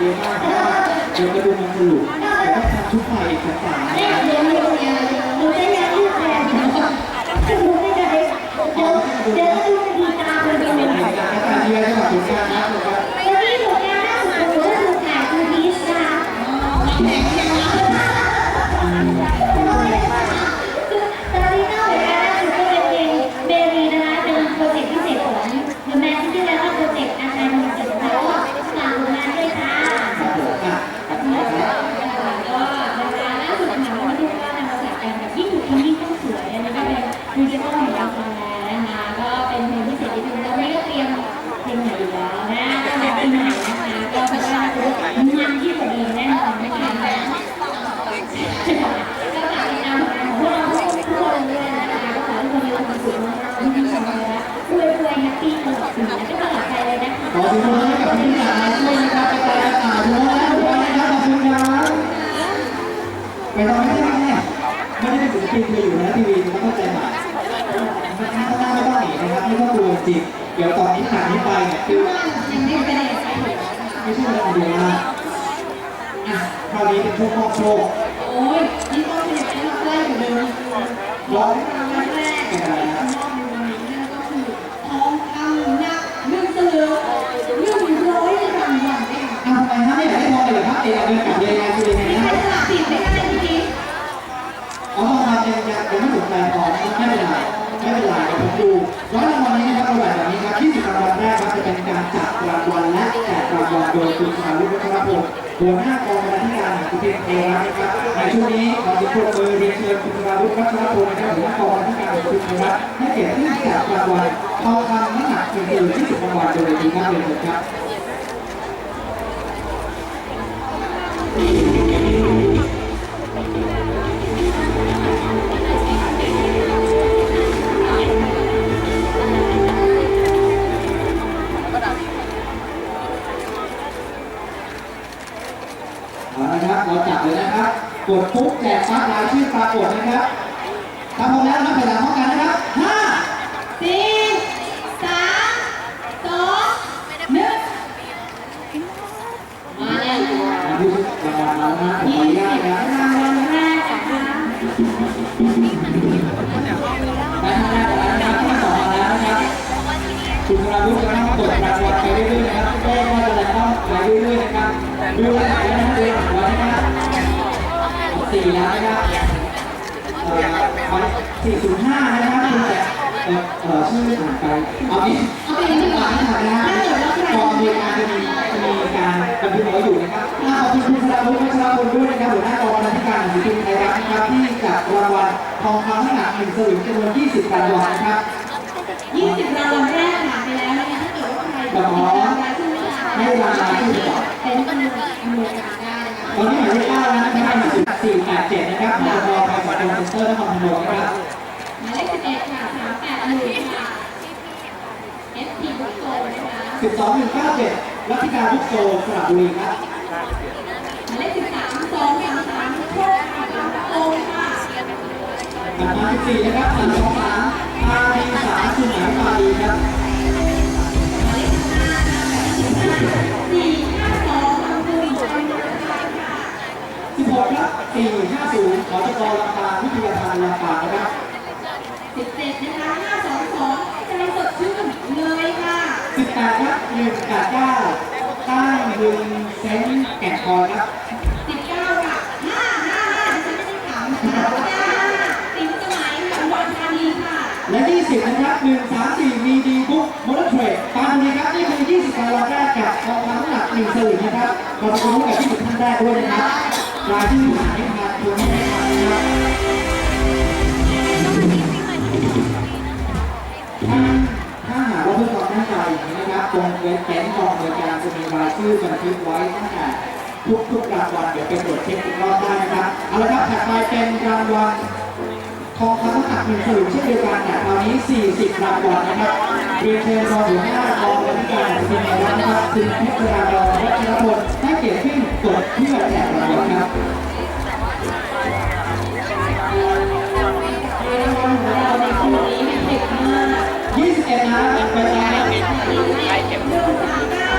เยอะมากเพราะว่าเดี๋ยวกระดูมันสรุปแต่ก็ทำชุดใหม่อีกต่างๆใน จริงเดี๋ยวตอนนี้จากนี้ไปเนี่ยคือยังไม่ได้ใช้ไม่ใช่เวลาดูนะอะคราวนี้เป็นช่วงมอบโชคโอ้ยนี่ก็เป็นแค่รอบแรกอยู่เลยร้องรางวัลแรกเป็นอะไรนะมอบในวันนี้นั่นก็คือทองคำหนักหนึ่งสลึงหนึ่งร้อยรางวัลด้วยค่ะอ้าวทำไมฮะไม่อยากได้ทองเลยเหรอครับเองเอาเดินกลับเลยนะคือยังไงไม่นะใช่สลับผิดไม่ได้จริงอ๋อทองคำยังยังยังไม่สนใจทองไม่เป็นไรไม่เป็นไรเดี๋ยวผมดูร้อยรางวัลนี้ เป็นการจับรางวัลและแจกรางวัลโดยคุณสารุวัชรพงศ์หัวหน้ากองบรรณาธิการคุณเพียงเอรักนะครับในช่วงนี้ขอเสียงปรบมือเรียนเชิญคุณสารุวัชรพงศ์นะครับหัวหน้ากองบรรณาธิการคุณเอรักให้เกียรติที่จับรางวัลทองคำน้ำหนัก1กิโล20รางวัลโดยทีครับเรียนเชิญครับ ครับรางวัลแรกนะคะและท่านแรกแล้วนะครับท่านต่อมาแล้วนะครับคุณธราวุฒิจะต้องกดรางวัลไปเรื่อยๆนะครับก็ว่าจะต้องไปเรื่อยๆนะครับดูแลนะครับดูหัวนะครับสี่แล้วนะครับเอ่อสี่ศูนย์ห้านะครับ เอ่อเอ่อชื่ออ่านไปเอางี้เอาไปดีกว่าไม่ทันนะฮะกองมีการจะมีจะมีการบันทึกเอาไว้อยู่นะครับขอบคุณคุณธราวุฒิวัชรพลด้วยนะครับหัวหน้ากองบรรณาธิการหนังสือพิมพ์ไทยรัฐนะครับที่จับรางวัลทองคำน้ำหนักหนึ่งสลึงจำนวน 20รางวัลนะครับ ยี่สิบรางวัลแรกผ่านไปแล้วนะคะถ้าเกิดว่าใครติดตามรายชื่อนะคะให้รางวัลที่สองเป็นจำนวนจำนวนการได้นะคะ ตอนนี้หมายเลขเก้าแล้วนะครับหมายเลขสี่แปดเจ็ดนะครับพบไทยสากลเซ็นเตอร์นครพนมนะครับ หมายเลขสิบเอ็ด สามแปดหนึ่งค่ะเอสพีบุ๊กโตนะคะสิบสองหนึ่งเก้าเจ็ดรัติการลูกโซสระบุรีครับหมายเลขสิบสามสองสามสามโชคค่ะโตค่ะถัดมาสิบสี่นะครับสามสองสามอารีสาสุนันท์ปารีครับหมายเลขสิบห้าค่ะหมายเลขสิบห้าสี่ห้าสองอังกุลชัยค่ะสิบหกครับสี่ห้าศูนย์ขอจกลำปางวิทยาทานลำปางนะครับ สิบเจ็ดนะคะห้าสองสองใจสดชื่นเลยค่ะ สิบแปดครับหนึ่งแปดเก้าตั้งดึงเซนแก่คอยครับสิบเก้าค่ะห้าห้าห้าดิฉันไม่ได้ถามนะคะห้าห้าสิบสมัยค่ะวันธานีค่ะและ 20 นะครับ 1 3 4 มีดีบุ๊กมอเตอร์เทรดตามนี้ครับ นี่คือ 20รางวัลแรกกับทองคำน้ำหนัก1สลึงนะครับขอบคุณกับที่10ท่านแรกด้วยนะครับรายที่อยู่หาที่งานตัวนี้นะครับ นะครับตรงเว็บแก๊งกองบรินการจะมีรายชื่อบันทึกไว้ตั้งแต่ทุกทุกรางวัลเดี๋ยวไปตรวจเช็คอีกรอบได้นะครับเอาละครับถัดไปเป็นรางวัลทองคำหนักหนึ่งสลึงเช่นเดียวกันแต่คราวนี้ 40 รางวัลนะครับเรียนเชิญรองหัวหน้ากองบริการเป็นในวันะครับคุณเพชรราดอนวัชรพลให้เกียรติขึ้นกดเพื่อแจกรางวัลครับรางวัลของเราในคืนนี้เด็กมาก21นะเวลาหนึ่งสาม เก้า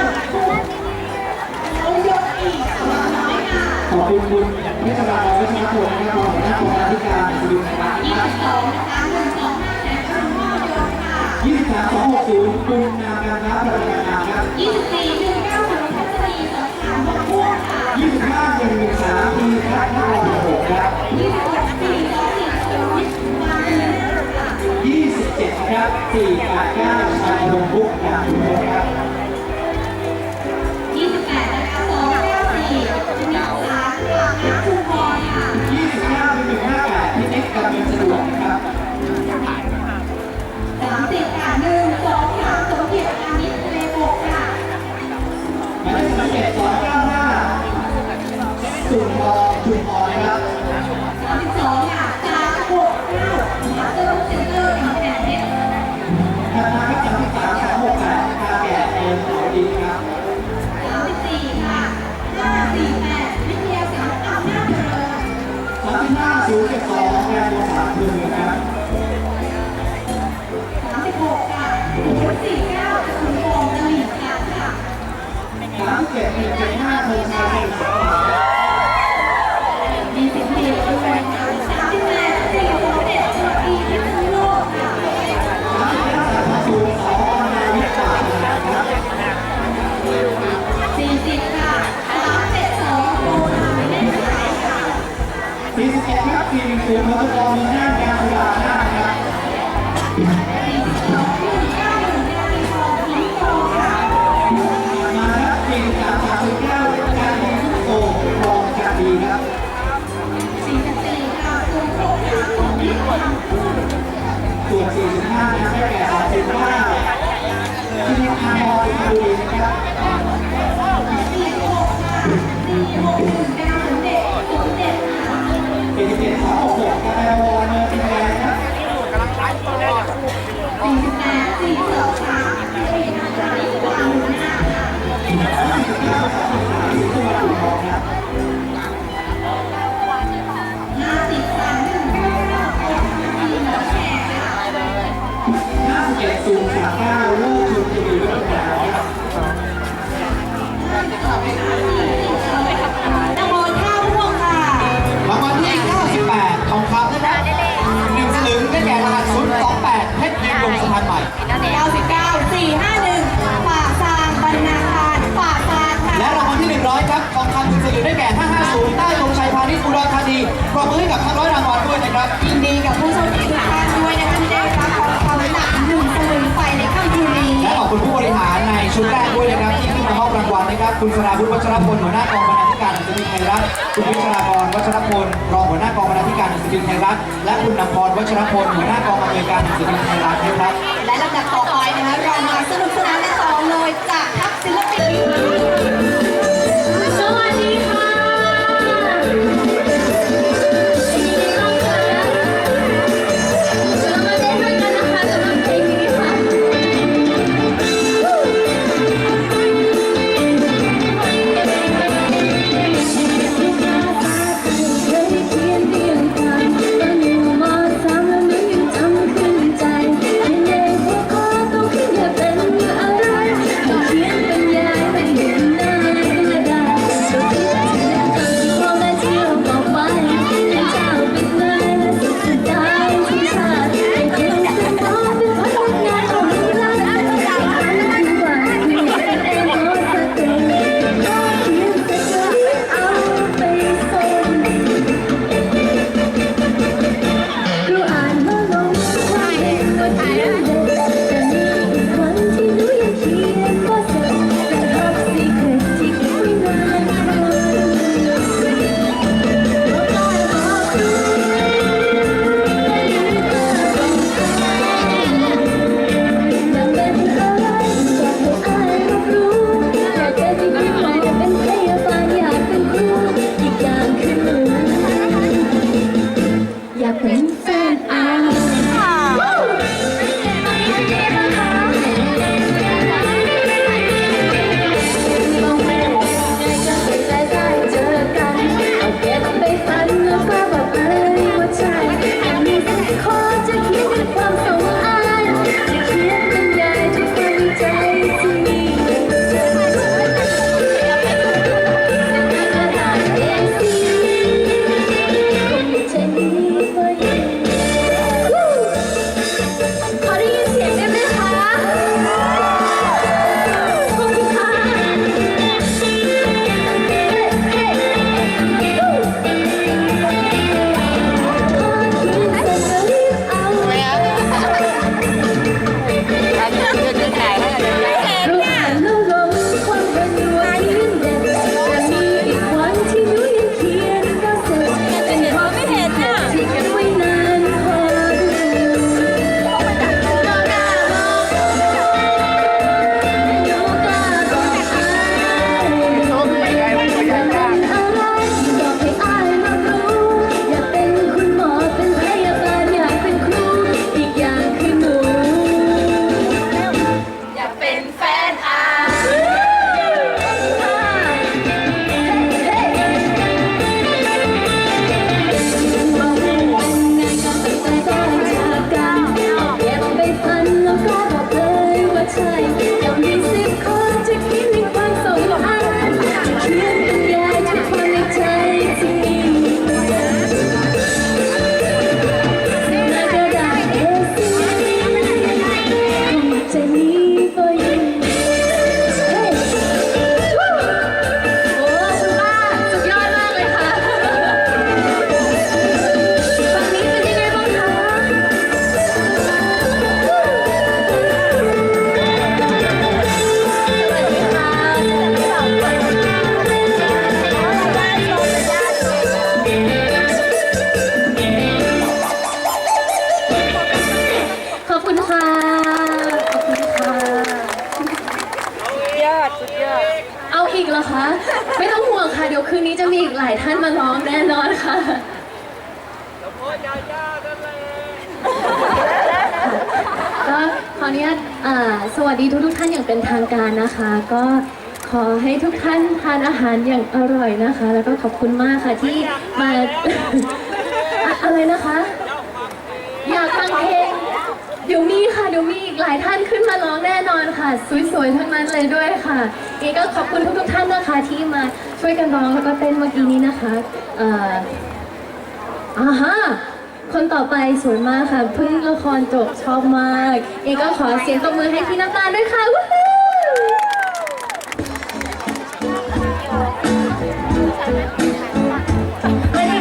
เรายกอีกสามร้อยค่ะขอบคุณคุณเพชรราดอนวัชรพลนะครับหัวหน้ากองบริการสุรินทร์นะครับยี่สิบสองนะคะหนึ่งสองห้าแสนคุณพ่อยกค่ะ23 260คุณนาการค้าประกันงานครับยี่สิบสี่หนึ่งเก้าศูนย์พัชรีสองสามหกพวงค่ะ25 113ทีครับนครปฐมครับยี่สิบหกสี่ส นะครับ489ชายลงบุกอย่างถูกต้องครับ สองแรงโมสามคืนครับสามสิบหกค่ะศูนย์สี่เก้าคุณฟองตลิ่งชันค่ะสามเจ็ดหนึ่งเจ็ดห้าหนึ่ง กับทั้งร้อยรางวัลด้วยนะครับ ยินดีกับผู้โชคดีทุกท่านด้วยนะคะที่ได้รับทองคำหนักหนึ่งสลึงไปในค่ำคืนนี้และขอบคุณผู้บริหารในชุดแรกด้วยนะครับที่ขึ้นมามอบรางวัลนะครับ คุณสราวุฒิวัชรพลหัวหน้ากองบรรณาธิการหนังสือพิมพ์ไทยรัฐคุณวิชรากรวัชรพลรองหัวหน้ากองบรรณาธิการหนังสือพิมพ์ไทยรัฐและคุณนำพรวัชรพลหัวหน้ากองอำนวยการหนังสือพิมพ์ไทยรัฐนะครับและลำดับต่อไปนะคะเรามาสนุกสนานกันต่อเลยจากทัพศิลปิน เหรอคะ ไม่ต้องห่วงค่ะ เดี๋ยวคืนนี้จะมีอีกหลายท่านมาร้องแน่นอนค่ะ เฉพาะยาย่านั่นแหละก็ขออนุญาตอ่าสวัสดีทุกทุกท่านอย่างเป็นทางการนะคะ ก็ขอให้ทุกท่านทานอาหารอย่างอร่อยนะคะ แล้วก็ขอบคุณมากค่ะที่มา อะไรนะคะายท่านขึ้นมาร้องแน่นอนค่ะ สวยๆทั้งนั้นเลยด้วยค่ะอีก็ขอบคุณทุกๆท่านนะคะที่มาช่วยกันร้องแล้วก็เต้นเมื่อกี้นี้นะคะเอ่ออ่าฮะคนต่อไปสวยมากค่ะเพิ่งละครจบชอบมากเอก็ขอเสียงตบมือให้พี่น้ำตาลด้วยค่ะวู้